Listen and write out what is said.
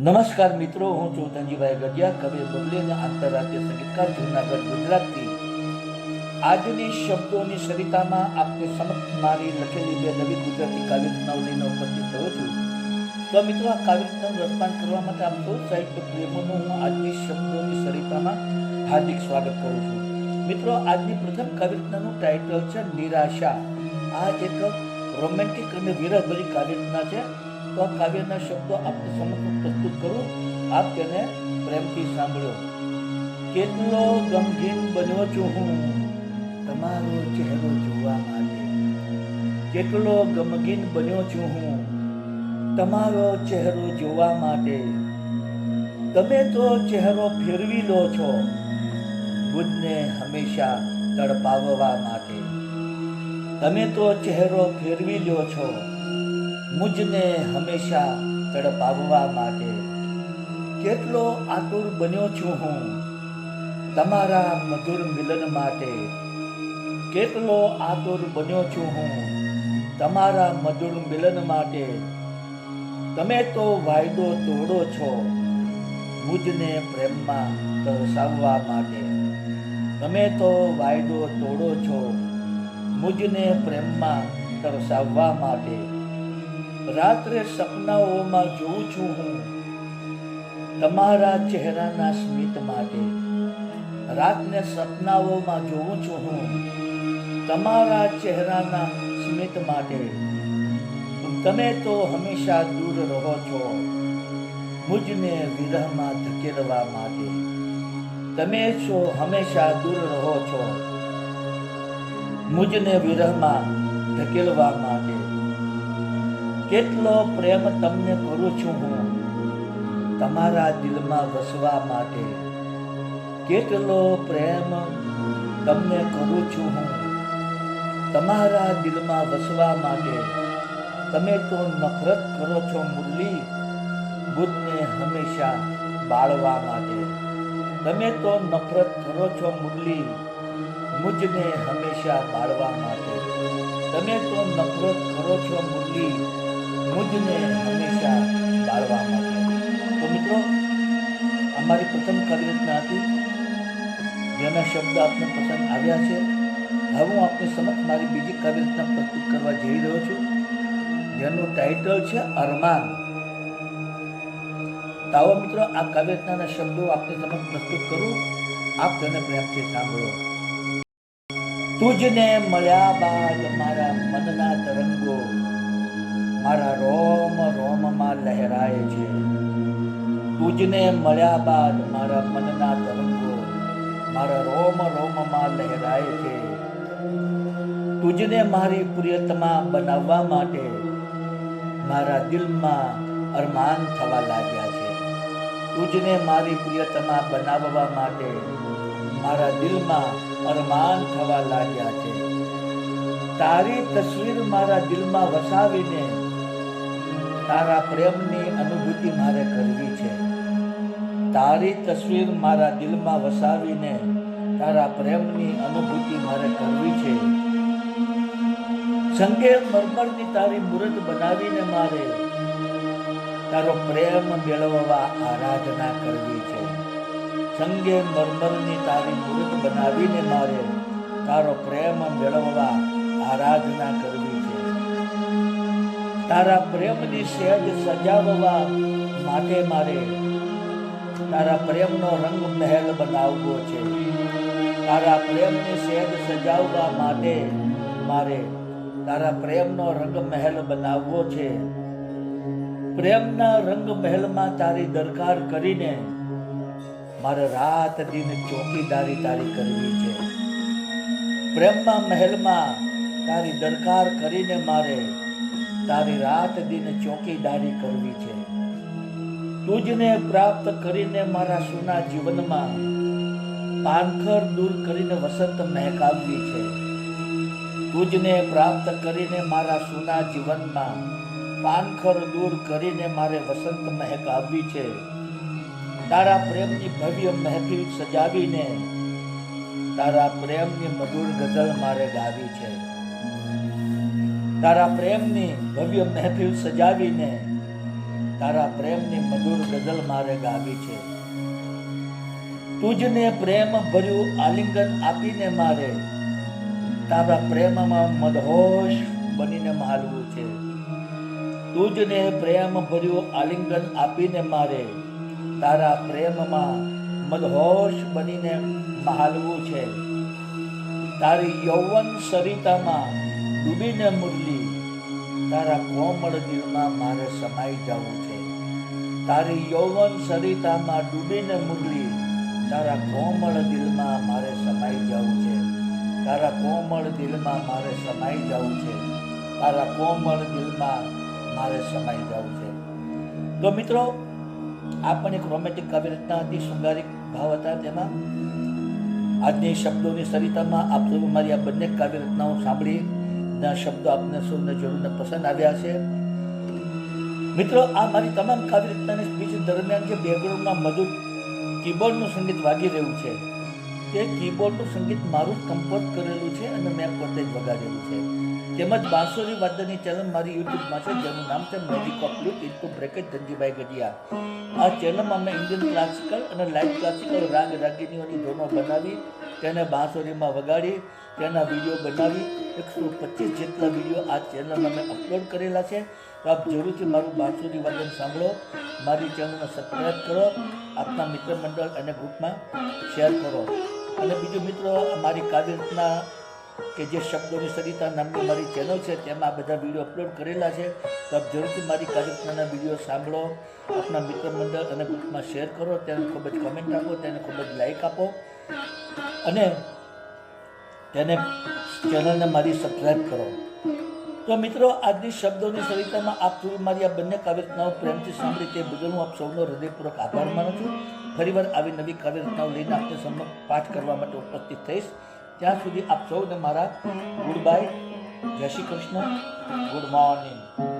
નમસ્કાર મિત્રો, હું છું ધનજીભાઈ ગઢિયા, કવિ બબલી અને આંતરરાષ્ટ્રીય સંગીતકાર, જૂનાગઢ, ગુજરાતથી. આજની શબ્દોની સરિતામાં આપને સમક્ષ મારી લખેલી બે નવી ગુજરાતી કાવ્ય રચનાવલીનો ઉપસ્થિત થયો છું. તો મિત્રો, આ કાવ્ય રચનાનું રસપાન કરવા માટે આપ સૌ સાહિત્ય પ્રેમોનું હું આજની શબ્દોની સરિતામાં હાર્દિક સ્વાગત કરું છું. મિત્રો, આજની પ્રથમ કાવ્ય રચનાનું ટાઇટલ છે નિરાશા. આ એક રોમેન્ટિક અને વિરહભરી કાવ્ય રચના છે. તો કાવ્યના શબ્દો આપની સમક્ષ પ્રસ્તુત કરું, આપ તેને પ્રેમથી સાંભળો. કેટલો ગમગીન બન્યો છું હું, તમારો ચહેરો જોવા માટે. કેટલો ગમગીન બન્યો છું હું, તમારો ચહેરો જોવા માટે. તમે તો ચહેરો ફેરવી લો છો, બુદ્ધને હંમેશા તડપાવવા માટે. તમે તો ચહેરો ફેરવી લો છો મુજને હંમેશા તડપાવવા માટે કેટલો આતુર બન્યો છું હું, તમારા મધુર મિલન માટે કેટલો આતુર બન્યો છું હું, તમારા મધુર મિલન માટે તમે તો વાયદો તોડો છો, મુજને પ્રેમમાં તરસાવવા માટે તમે તો વાયદો તોડો છો, મુજને પ્રેમમાં તરસાવવા માટે રાત્રે સપનાઓમાં જોઉં છું હું તમારા ચહેરાના સ્મિત માટે. રાતને સપનાઓમાં જોઉં છું હું તમારા ચહેરાના સ્મિત માટે. તમે તો હંમેશા દૂર રહો છો મુજને વિરહમાં ધકેલવા માટે. તમે છો હંમેશા દૂર રહો છો મુજને વિરહમાં ધકેલવા માટે. કેટલો પ્રેમ તમને કરું છું હું? તમારા દિલમાં વસવા માટે કેટલો પ્રેમ તમને કરું છું હું? તમારા દિલમાં વસવા માટે તમે તો નફરત કરો છો મુરલી, બુદ્ધને હંમેશા બાળવા માટે. તમે તો નફરત કરો છો મુરલી, મુજને હંમેશા બાળવા માટે. તમે તો નફરત કરો છો મુરલી મુજને હંમેશા બાળવા માટે. તો મિત્રો, અમારી પ્રથમ કવિરચના હતી. જેના શબ્દ આપને પસંદ આવ્યા છે. હવે હું આપને સમક્ષ મારી બીજી કવિરચના પ્રસ્તુત કરવા જઈ રહ્યો છું. જેનું ટાઇટલ છે અરમાન. તાવો મિત્રો, આ કાવ્ય રચનાના શબ્દો આપને સમક્ષ પ્રસ્તુત કરું. આપ તેને પ્રેમથી સાંભળો. તુજને મળ્યા બાદ મારા મનના તરંગો. મારા રોમ, રોમમાં લહેરાય છે. તુજને મળ્યા બાદ મારા મનના તરંગો મારા રોમ, રોમમાં લહેરાય છે. તુજને મારી પ્રિયતમા બનાવવા માટે મારા દિલમાં અરમાન થવા લાગ્યા છે. તુજને મારી પ્રિયતમા બનાવવા માટે મારા દિલમાં અરમાન થવા લાગ્યા છે. તારી તસવીર મારા દિલમાં વસાવીને તારા પ્રેમની અનુભૂતિ મારે કરવી છે. તારી તસવીર મારા દિલમાં વસાવીને તારા પ્રેમની અનુભૂતિ મારે કરવી છે. સંગે મરમરની તારી મૂર્ત બનાવીને મારે તારો પ્રેમ મેળવવા આરાધના કરવી છે. સંગે મરમરની તારી મૂર્ત બનાવીને મારે તારો પ્રેમ મેળવવા આરાધના કરવી તારા પ્રેમની સહેજ સજાવવા માટે મારે તારા પ્રેમનો રંગ મહેલ બનાવવો છે. તારા પ્રેમની સહેજ સજાવવા માટે મારે તારા પ્રેમનો રંગ મહેલ બનાવવો છે. પ્રેમના રંગ મહેલમાં તારી દરકાર કરીને મારે રાત દિન ચોકીદારી તારી કરવી છે. પ્રેમના મહેલમાં તારી દરકાર કરીને મારે તારી રાત દિન ચોકીદારી કરવી છે. તુજને પ્રાપ્ત કરીને મારા સુના જીવનમાં પાનખર દૂર કરીને વસંત મહેકાવવી છે. તુજને પ્રાપ્ત કરીને મારા સુના જીવનમાં પાનખર દૂર કરીને મારે વસંત મહેકાવવી છે. તારા પ્રેમની ભવ્ય મહેફિલ સજાવીને તારા પ્રેમની મધુર ગઝલ મારે ગાવી છે. તારા પ્રેમની ભવ્ય મહેફિલ સજાવીને તારા પ્રેમની મધુર ગઝલ મારે ગાવી છે. તુજને પ્રેમ ભર્યું આલિંગન આપીને મારે, તારા પ્રેમમાં મદહોશ બનીને મારવું છે. તુજને પ્રેમ ભર્યું આલિંગન આપીને મારે, તારા પ્રેમમાં મદહોશ બનીને મહાલવું છે. તારી યૌવન સરિતામાં ડૂબીને મુરલી, તારા કોમળ દિલમાં મારે સમાઈ જવું છે. તારી યૌવન સરિતામાં ડૂબીને મુરલી, તારા કોમળ દિલમાં મારે સમાઈ જવું છે. તારા કોમળ દિલમાં મારે સમાઈ જવું છે. તારા કોમળ દિલમાં મારે સમાઈ જવું છે. તો મિત્રો આ પણ એક રોમેન્ટિક કાવ્ય રચના હતી શૃંગારિક ભાવ હતા તેમાં. આજની શબ્દોની સરિતામાં આપ સૌ મારી આ બંને કાવ્ય રચનાઓ સાંભળી ના શબ્દો આપને સૌને જરૂરને પસંદ આવ્યા છે. મિત્રો, આ મારી તમામ કાવ્ય રચનાની સ્પીચ દરમિયાન જે બેકગ્રાઉન્ડમાં મધુર કીબોર્ડનું સંગીત વાગી રહ્યું છે, તે કીબોર્ડનું સંગીત મારું જ કમ્પોઝ કરેલું છે અને મેં પોતે જ વગાડેલું છે. તેમજ બાંસુરી વાદનની ચેનલ મારી યુટ્યુબમાં છે, જેનું નામ છે magic of look into bracket Dhanjibhai Gadhiya. આ ચેનલમાં મેં ઇન્ડિયન ક્લાસિકલ અને લાઇટ ક્લાસિકલ રાગ રાગિનીઓની ધોનો બનાવી, તેને બાંસુરીમાં વગાડી, તેના વીડિયો બનાવી, એકસો પચીસ જેટલા વીડિયો આ ચેનલમાં મેં અપલોડ કરેલા છે. તો આપ જરૂરથી મારું બાંસુરી વાદન સાંભળો, મારી ચેનલને સબસ્ક્રાઈબ કરો, આપના મિત્ર મંડળ અને ગ્રુપમાં શેર કરો. અને બીજું મિત્રો મારી કાવ્ય રચના કે જે શબ્દોની સરિતા નામની મારી ચેનલ છે, તેમાં બધા વીડિયો અપલોડ કરેલા છે. તો આપ જરૂરથી મારી કાર્યક્રમના વીડિયો સાંભળો, આપના મિત્ર મંડળ અને ગ્રુપમાં શેર કરો, તેને ખૂબ જ કમેન્ટ આપો, તેને ખૂબ જ લાઈક આપો. અને તેને ચેનલને મારી સબસ્ક્રાઈબ કરો. તો મિત્રો, આજની શબ્દોની સરિતામાં આપ સુધી મારી આ બંને કાવ્યરચનાઓ પ્રેમથી સાંભળી તે બદલ હું આપ સૌનો હૃદયપૂર્વક આભાર માનું છું. ફરીવાર આવી નવી કાવ્યરચનાઓ લઈને આપને સમક્ષ પાઠ કરવા માટે ઉપસ્થિત થઈશ. ત્યાં સુધી આપ સૌને મારા ગુડ બાય જય શ્રી કૃષ્ણ. Good morning.